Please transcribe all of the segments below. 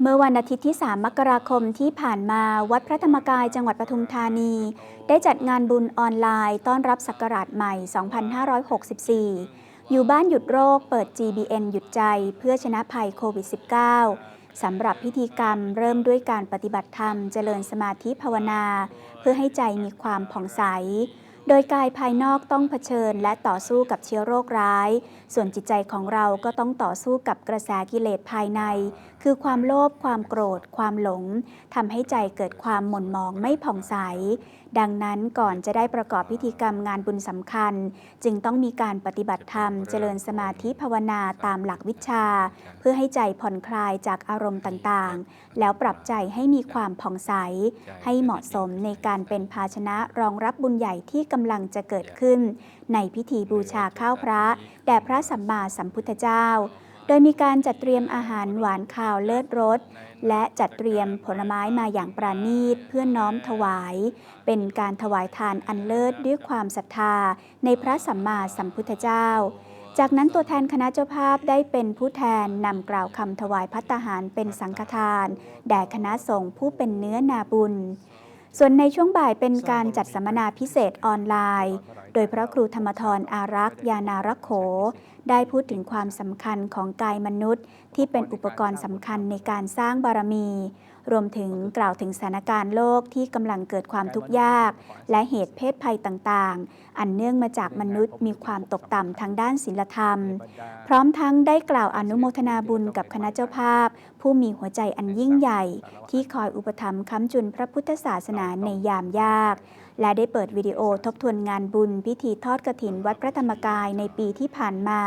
เมื่อวันอาทิตย์ที่ 3 มกราคมที่ผ่านมาวัดพระธรรมกายจังหวัดปทุมธานี ได้จัดงานบุญออนไลน์ ต้อนรับศักราชใหม่ 2564 อยู่บ้านหยุดโรคเปิด GBN หยุดใจเพื่อชนะภัยโควิด -19 สำหรับพิธีกรรมเริ่มด้วยการปฏิบัติธรรมเจริญสมาธิภาวนา เพื่อให้ใจมีความผ่องใส โดยกายภายนอกต้องเผชิญและต่อสู้กับเชื้อโรคร้าย ส่วนจิตใจของเราก็ต้องต่อสู้กับกระแสกิเลสภายใน คือความโลภ ความโกรธ ความหลงทำให้ใจเกิดความหม่นหมองไม่ผ่องใส ดังนั้นก่อนจะได้ประกอบพิธีกรรมงานบุญสำคัญ จึงต้องมีการปฏิบัติธรรม เจริญสมาธิภาวนาตามหลักวิชา เพื่อให้ใจผ่อนคลายจากอารมณ์ต่างๆ แล้วปรับใจให้มีความผ่องใส ให้เหมาะสมในการเป็นภาชนะรองรับบุญใหญ่ที่กำลังจะเกิดขึ้น ในพิธีบูชาข้าวพระ แด่พระสัมมาสัมพุทธเจ้า โดยมีการจัดเตรียมอาหารหวานข้าวเลิศรส และจัดเตรียมผลไม้มาอย่างปราณีตเพื่อน้อมถวาย เป็นการถวายทานอันเลิศด้วยความศรัทธาในพระสัมมาสัมพุทธเจ้าจากนั้นตัวแทนคณะเจ้าภาพได้เป็นผู้แทนนำกล่าวคำถวายพัตตาหารเป็นสังฆทาน แด่คณะสงฆ์ผู้เป็นเนื้อนาบุญ ส่วนในช่วงบ่ายเป็นการจัดสัมมนาพิเศษออนไลน์ โดยพระครูธรรมทรอารักษ์ยานารักโข ได้พูดถึงความสำคัญของกายมนุษย์ ที่เป็นอุปกรณ์สำคัญในการสร้างบารมี รวมถึงกล่าวถึงสถานการณ์โลกที่กำลังเกิดความทุกข์ยาก และเหตุเพศภัยต่างๆ อันเนื่องมาจากมนุษย์มีความตกต่ำทางด้านศีลธรรม พร้อมทั้งได้กล่าวอนุโมทนาบุญกับคณะเจ้าภาพ ผู้มีหัวใจอันยิ่งใหญ่ ที่คอยอุปถัมภ์ค้ำจุนพระพุทธศาสนาในยามยากและได้เปิดวิดีโอทบทวนงานบุญพิธีทอดกฐินวัดพระธรรมกายในปีที่ผ่านมา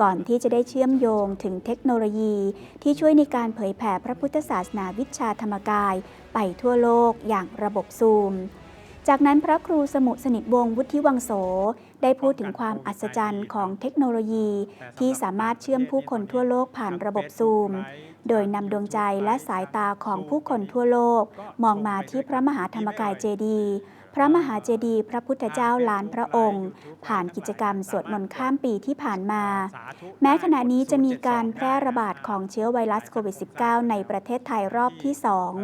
ก่อนที่จะได้เชื่อมโยงถึงเทคโนโลยี ที่ช่วยในการเผยแผ่พระพุทธศาสนาวิชาธรรมกาย ไปทั่วโลกอย่างระบบซูม จากนั้นพระครูสมุสนิทวงศ์วุฒิวังโส ได้พูดถึงความอัศจรรย์ของเทคโนโลยี ที่สามารถเชื่อมผู้คนทั่วโลกผ่านระบบซูมโดยนำดวงใจและสายตาของผู้คนทั่วโลก มองมาที่พระมหาธรรมกายเจดีย์ พระมหาเจดีย์พระพุทธเจ้าล้านพระองค์ ผ่านกิจกรรมสวดมนต์ข้ามปีที่ผ่านมา แม้ขณะนี้จะมีการแพร่ระบาดของเชื้อไวรัสโควิด -19 ในประเทศไทยรอบที่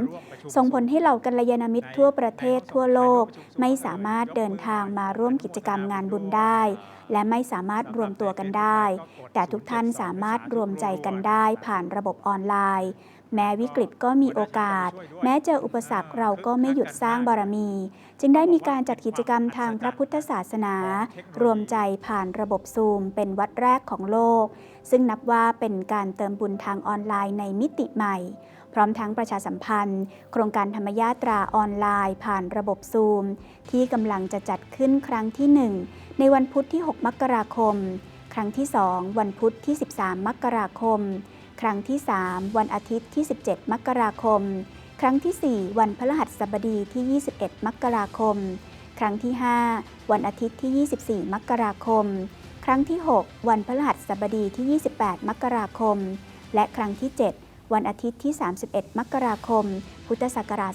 2 ส่งผลให้เหล่ากัลยาณมิตรทั่วประเทศทั่วโลก ไม่สามารถเดินทางมาร่วมกิจกรรมงานบุญได้ และไม่สามารถรวมตัวกันได้ แต่ทุกท่านสามารถรวมใจกันได้ผ่านระบบออนไลน์ แม้วิกฤตก็มีโอกาส แม้เจออุปสรรคเราก็ไม่หยุดสร้างบารมี จึงได้มีการจัดกิจกรรมทางพระพุทธศาสนา รวมใจผ่านระบบซูมเป็นวัดแรกของโลก ซึ่งนับว่าเป็นการเติมบุญทางออนไลน์ในมิติใหม่ พร้อมทั้งประชาสัมพันธ์ โครงการธรรมยาตราออนไลน์ ผ่านระบบซูม ที่กำลังจะจัดขึ้นครั้งที่ 1 ในวันพุธที่ 6 มกราคม ครั้งที่ 2 วันพุธที่ 13 มกราคม ครั้งที่ 3 วันอาทิตย์ที่ 17 มกราคม ครั้งที่ 4 วันพฤหัสบดีที่ 21 มกราคม ครั้งที่ 5 วันอาทิตย์ที่ 24 มกราคม ครั้งที่ 6 วันพฤหัสบดีที่ 28 มกราคม และครั้งที่ 7 วันอาทิตย์ที่ 31 มกราคม พุทธศักราช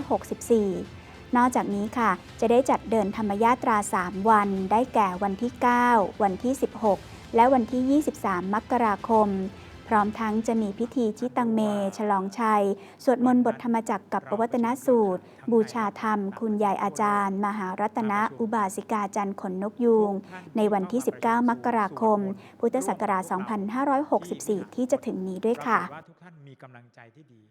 2564นอกจากนี้ค่ะ จะได้จัดเดินธรรมยาตรา 3 วัน ได้แก่วันที่ 9 วันที่ 16 และวันที่ 23 มกราคม พร้อมทั้งจะมีพิธีชิตังเม ฉลองชัย สวดมนต์บทธรรมจักรกับปวัตนสูตร บูชาธรรม คุณยายอาจารย์ มหารัตนะอุบาสิกาจันทร์ขนนกยูง ในวันที่ 19 มกราคม พุทธศักราช 2564 ที่จะถึงนี้ด้วยค่ะ